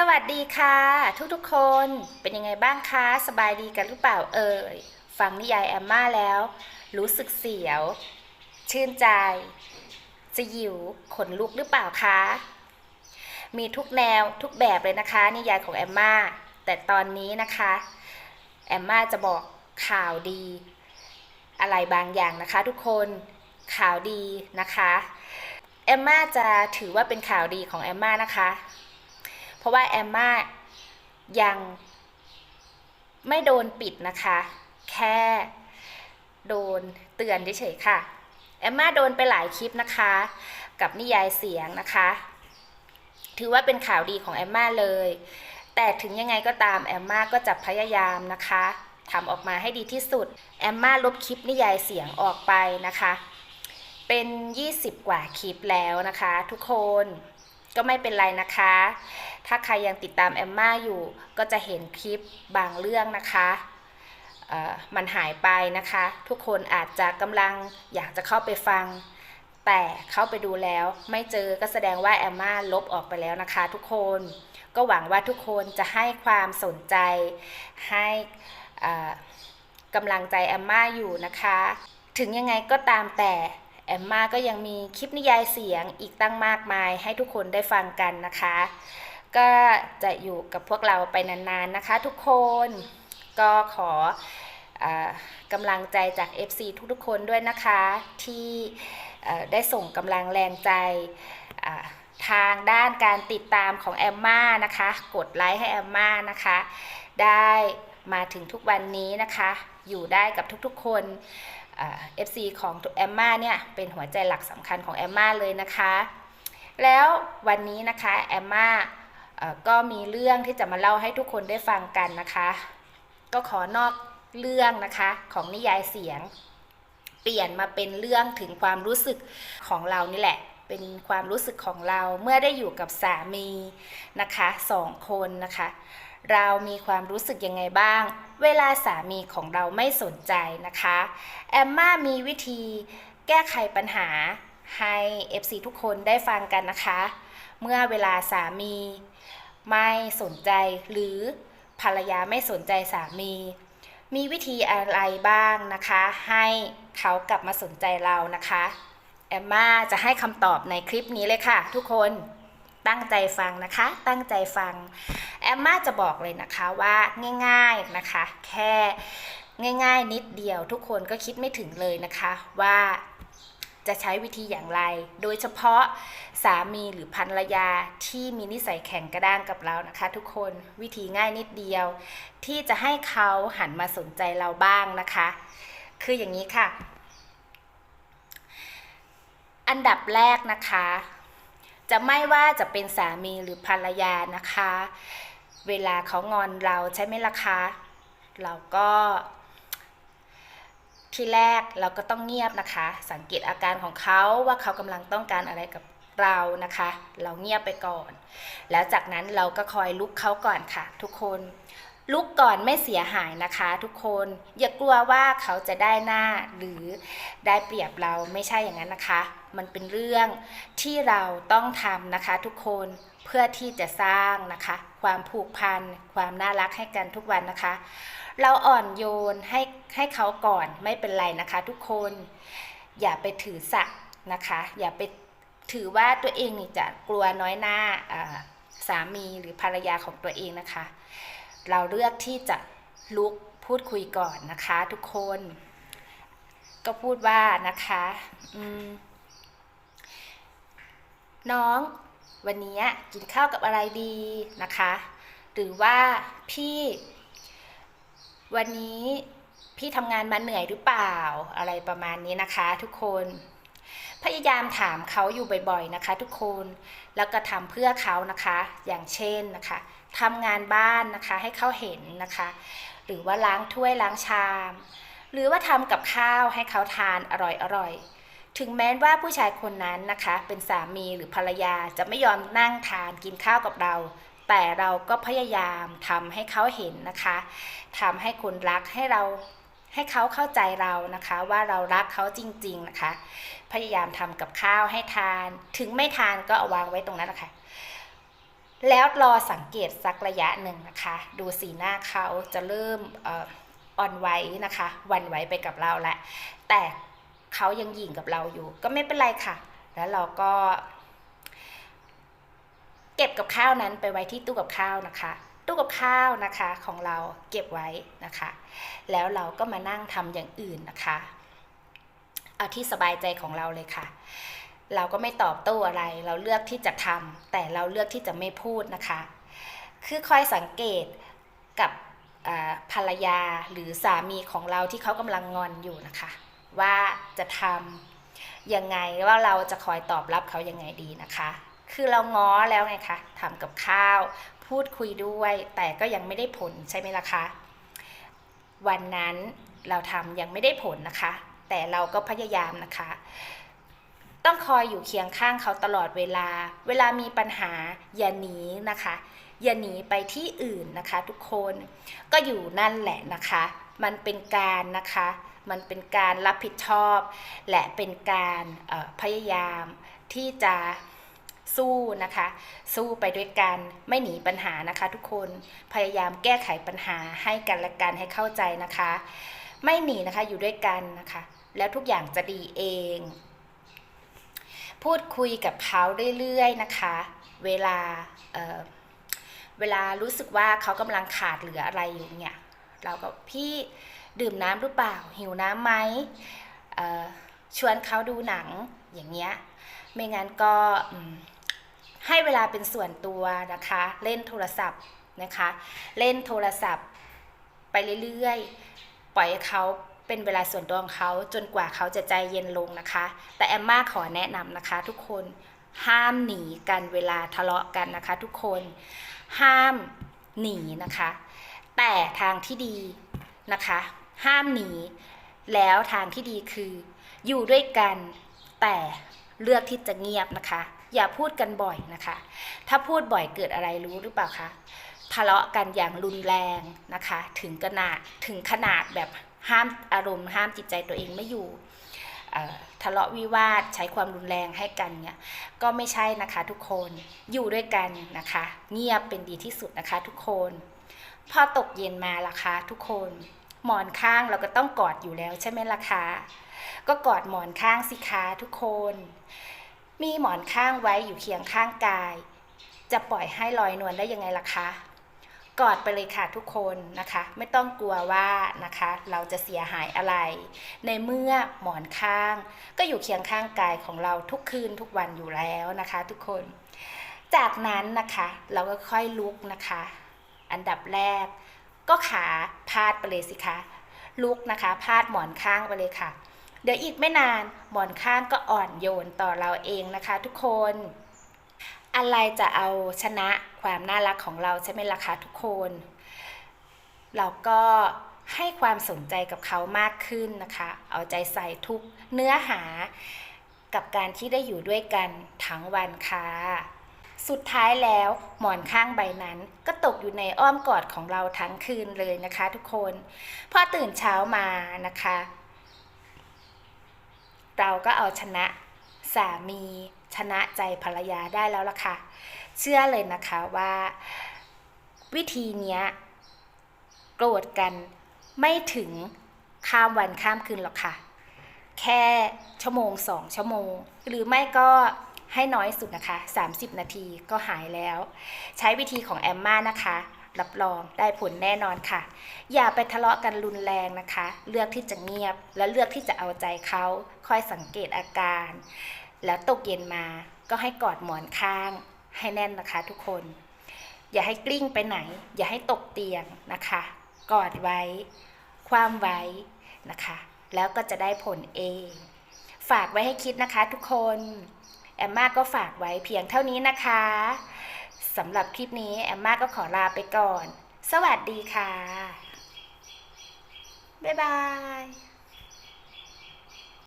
สวัสดีค่ะ ทุกๆคนเป็นยังไงบ้างคะสบายดีกันหรือเปล่าเอ่ยฟังนิยายแอมมาแล้ว รู้สึกเสียว ชื่นใจสยิวขนลุกหรือเปล่าคะมีทุกแนวทุกแบบเลยนะคะ นิยายของแอมมาแต่ตอนนี้นะคะ แอมมาจะบอกข่าวดี อะไรบางอย่างนะคะ ทุกคนข่าวดีนะคะแอมมาจะถือว่าเป็นข่าวดีของแอมมานะคะ ราะว่าแอมมายังไม่โดนปิดนะคะ แค่โดนเตือนเฉยๆค่ะ แอมมาโดนไปหลายคลิปนะคะ กับนิยายเสียงนะคะ ถือว่าเป็นข่าวดีของแอมมาเลย แต่ถึงยังไงก็ตามแอมมาก็จะพยายามนะคะทำออกมาให้ดีที่สุด แอมมาลบคลิปนิยายเสียงออกไปนะคะ เป็น 20 กว่าคลิปแล้วนะคะ ทุกคน ก็ไม่เป็นไรนะคะ ถ้าใครยังติดตามแอมมาอยู่ ก็จะเห็นคลิปบางเรื่องนะคะมันหายไปนะคะ ทุกคนอาจจะกำลังอยากจะเข้าไปฟัง แต่เข้าไปดูแล้วไม่เจอก็แสดงว่าแอมมาลบออกไปแล้วนะคะ ทุกคนก็หวังว่าทุกคนจะให้ความสนใจให้กำลังใจแอมมาอยู่นะคะ ถึงยังไงก็ตามแต่ แอมมาก็ยังมีคลิปนิยายเสียงอีกตั้งมากมายให้ทุกคนได้ฟังกันนะคะ ก็จะอยู่กับพวกเราไปนานๆนะคะ ทุกคนก็ขออกำลังใจจาก FC ทุกๆคนด้วยนะคะ ที่ได้ส่งกำลังแรงใจทางด้านการติดตามของแอมมานะคะ กดไลค์ให้แอมมานะคะ ได้มาถึงทุกวันนี้นะคะ อยู่ได้กับทุกๆคน เอฟซีของแอมมาเนี่ยเป็นหัวใจหลักสำคัญของแอมมาเลยนะคะ แล้ววันนี้นะคะแอมมาก็มีเรื่องที่จะมาเล่าให้ทุกคนได้ฟังกันนะคะ ก็ขอนอกเรื่องนะคะของนิยายเสียง เปลี่ยนมาเป็นเรื่องถึงความรู้สึกของเรานี่แหละ เป็นความรู้สึกของเราเมื่อได้อยู่กับสามีนะคะสองคนนะคะ เรามีความรู้สึกยังไงบ้าง เวลาสามีของเราไม่สนใจนะคะ แอมมามีวิธีแก้ไขปัญหาให้ FC ทุกคนได้ฟังกันนะคะ เมื่อเวลาสามีไม่สนใจหรือภรรยาไม่สนใจสามี มีวิธีอะไรบ้างนะคะ ให้เขากลับมาสนใจเรานะคะ แอมมาจะให้คำตอบในคลิปนี้เลยค่ะ ทุกคนตั้งใจฟังนะคะ ตั้งใจฟัง แอมมาจะบอกเลยนะคะว่าง่ายๆนะคะ แค่ง่ายๆ นิดเดียวทุกคนก็คิดไม่ถึงเลยนะคะว่าจะใช้วิธีอย่างไร โดยเฉพาะสามีหรือภรรยาที่มีนิสัยแข็งกระด้างกับเรานะคะ ทุกคนวิธีง่ายนิดเดียว ที่จะให้เขาหันมาสนใจเราบ้างนะคะ คืออย่างนี้ค่ะ อันดับแรกนะคะ จะไม่ว่าจะเป็นสามีหรือภรรยานะคะ เวลาเขางอนเราใช่ไหมล่ะคะ เราก็ที่แรกเราก็ต้องเงียบนะคะ สังเกตอาการของเขาว่าเขากำลังต้องการอะไรกับเรานะคะ เราเงียบไปก่อน แล้วจากนั้นเราก็คอยลุกเขาก่อนค่ะ ทุกคนลุกก่อนไม่เสียหายนะคะ ทุกคนอย่ากลัวว่าเขาจะได้หน้าหรือได้เปรียบเราไม่ใช่อย่างนั้นนะคะ มันเป็นเรื่องที่เราต้องทำนะคะ ทุกคน เพื่อที่จะสร้างนะคะ ความผูกพัน ความน่ารักให้กันทุกวันนะคะ เราอ่อนโยนให้ให้เขาก่อนไม่เป็นไรนะคะ ทุกคน อย่าไปถือสักนะคะ อย่าไปถือว่าตัวเองนี่จะกลัวน้อยหน้าสามีหรือภรรยาของตัวเองนะคะ เราเลือกที่จะลุกพูดคุยก่อนนะคะทุกคน ก็พูดว่านะคะน้อง วันนี้กินข้าวกับอะไรดีนะคะ หรือว่าพี่ วันนี้พี่ทำงานมาเหนื่อยหรือเปล่าอะไรประมาณนี้นะคะทุกคน พยายามถามเขาอยู่บ่อยๆนะคะ ทุกคนแล้วก็ทำเพื่อเขานะคะ อย่างเช่นนะคะทำงานบ้านนะคะให้เขาเห็นนะคะ หรือว่าล้างถ้วยล้างชาม หรือว่าทำกับข้าวให้เขาทานอร่อยๆ ถึงแม้ว่าผู้ชายคนนั้นนะคะ เป็นสามีหรือภรรยาจะไม่ยอมนั่งทานกินข้าวกับเรา แต่เราก็พยายามทำให้เขาเห็นนะคะทำให้คนรักให้เราให้เขาเข้าใจเรานะคะว่าเรารักเขาจริง ๆนะคะ พยายามทำกับข้าวให้ทาน ถึงไม่ทานก็เอาวางไว้ตรงนั้นนะคะแล้วรอสังเกตสักระยะหนึ่งนะคะ ดูสีหน้าเขาจะเริ่มอ่อนไหวนะคะวันไหวไปกับเราแหละแต่ เขายังหยิ่งกับเราอยู่ ก็ไม่เป็นไรค่ะ แล้วเราก็ เก็บกับข้าวนั้นไปไว้ที่ตู้กับข้าวนะคะตู้กับข้าวนะคะของเราเก็บไว้นะคะ แล้วเราก็มานั่งทำอย่างอื่นนะคะ เอาที่สบายใจของเราเลยค่ะ เราก็ไม่ตอบโต้อะไร เราเลือกที่จะทำแต่เราเลือกที่จะไม่พูดนะคะ คือคอยสังเกตกับภรรยาหรือสามีของเราที่เขากำลังงอนอยู่นะคะ ว่าจะทำยังไงว่าเราจะคอยตอบรับเขายังไงดีนะคะ คือเราง้อแล้วไงคะทำกับข้าว พูดคุยด้วยแต่ก็ยังไม่ได้ผลใช่ไหมล่ะคะวันนั้นเราทำยังไม่ได้ผลนะคะ แต่เราก็พยายามนะคะ ต้องคอยอยู่เคียงข้างเขาตลอดเวลา เวลามีปัญหาอย่าหนีนะคะ อย่าหนีไปที่อื่นนะคะ ทุกคนก็อยู่นั่นแหละนะคะ มันเป็นการนะคะ มันเป็นการรับผิดชอบ และเป็นการพยายามที่จะสู้นะคะ สู้ไปด้วยกันไม่หนีปัญหานะคะทุกคนพยายามแก้ไขปัญหาให้กันและกันให้เข้าใจนะคะ ไม่หนีนะคะอยู่ด้วยกันนะคะ แล้วทุกอย่างจะดีเอง พูดคุยกับเขาเรื่อยๆนะคะ เวลาเเวลารู้สึกว่าเขากำลังขาดเหลืออะไรอยู่เนี่ย เราก็พี่ ดื่มน้ำหรือเปล่า หิวน้ำไหมชวนเขาดูหนังอย่างเงี้ยไม่งั้นก็ให้เวลาเป็นส่วนตัวนะคะ เล่นโทรศัพท์นะคะ เล่นโทรศัพท์ไปเรื่อยๆ ปล่อยเขาเป็นเวลาส่วนตัวของเขาจนกว่าเขาจะใจเย็นลงนะคะ แต่แอมมาขอแนะนำนะคะ ทุกคนห้ามหนีกันเวลาทะเลาะกันนะคะ ทุกคนห้ามหนีนะคะ แต่ทางที่ดีนะคะ ห้ามหนี แล้วทางที่ดีคือ อยู่ด้วยกันแต่เลือกที่จะเงียบนะคะ อย่าพูดกันบ่อยนะคะ ถ้าพูดบ่อยเกิดอะไรรู้หรือเปล่าคะทะเลาะกันอย่างรุนแรงนะคะ ถึงขนาดถึงขนาดแบบห้ามอารมณ์ห้ามจิตใจตัวเองไม่อยู่ทะเลาะวิวาทใช้ความรุนแรงให้กันเนี่ยก็ไม่ใช่นะคะทุกคนอยู่ด้วยกันนะคะ เงียบเป็นดีที่สุดนะคะทุกคน พอตกเย็นมาล่ะคะทุกคน หมอนข้างเราก็ต้องกอดอยู่แล้วใช่ไหมล่ะคะก็กอดหมอนข้างสิคะทุกคน มีหมอนข้างไว้อยู่เคียงข้างกาย จะปล่อยให้ลอยนวลได้ยังไงล่ะคะกอดไปเลยค่ะทุกคนนะคะ ไม่ต้องกลัวว่านะคะ เราจะเสียหายอะไร ในเมื่อหมอนข้าง ก็อยู่เคียงข้างกายของเราทุกคืนทุกวันอยู่แล้วนะคะ ทุกคน จากนั้นนะคะ เราก็ค่อยลุกนะคะ อันดับแรก ก็ขาพาดไปเลยสิคะลุกนะคะ พาดหมอนข้างไปเลยค่ะ เดี๋ยวอีกไม่นานหมอนข้างก็อ่อนโยนต่อเราเองนะคะ ทุกคน อะไรจะเอาชนะความน่ารักของเราใช่ไหมล่ะคะทุกคน เราก็ให้ความสนใจกับเขามากขึ้นนะคะ เอาใจใส่ทุกเนื้อหากับการที่ได้อยู่ด้วยกันทั้งวันค่ะ สุดท้ายแล้วหมอนข้างใบนั้นก็ตกอยู่ในอ้อมกอดของเราทั้งคืนเลยนะคะทุกคน พอตื่นเช้ามานะคะ เราก็เอาชนะสามีชนะใจภรรยาได้แล้วล่ะค่ะ เชื่อเลยนะคะว่า วิธีเนี้ยโกรธกันไม่ถึงข้ามวันข้ามคืนหรอกค่ะ แค่ชั่วโมงสองชั่วโมง หรือไม่ก็ ให้น้อยสุดนะคะ 30 นาทีก็หายแล้ว ใช้วิธีของแอมมานะคะ รับรองได้ผลแน่นอนค่ะ อย่าไปทะเลาะกันรุนแรงนะคะ เลือกที่จะเงียบ และเลือกที่จะเอาใจเขาคอยสังเกตอาการ แล้วตกเย็นมาก็ให้กอดหมอนข้าง ให้แน่นนะคะทุกคน อย่าให้กลิ้งไปไหน อย่าให้ตกเตียงนะคะ กอดไว้ ความไว้นะคะ แล้วก็จะได้ผลเอง ฝากไว้ให้คิดนะคะทุกคน แอมมาก็ฝากไว้เพียงเท่านี้นะคะสำหรับคลิปนี้แอมมาก็ขอลาไปก่อน สวัสดีค่ะ บ๊ายบาย